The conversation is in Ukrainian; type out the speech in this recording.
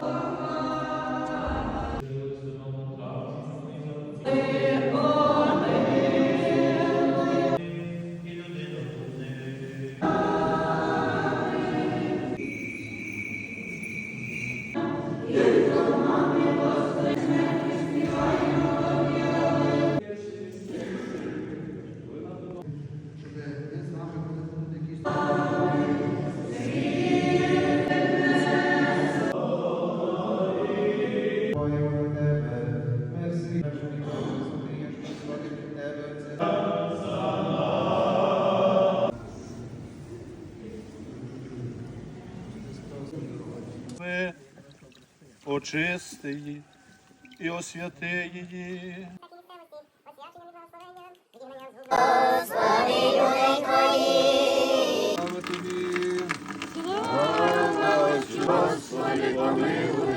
Amen. Ми очисти її і освяти її. Слава тобі, Господи, помилуй.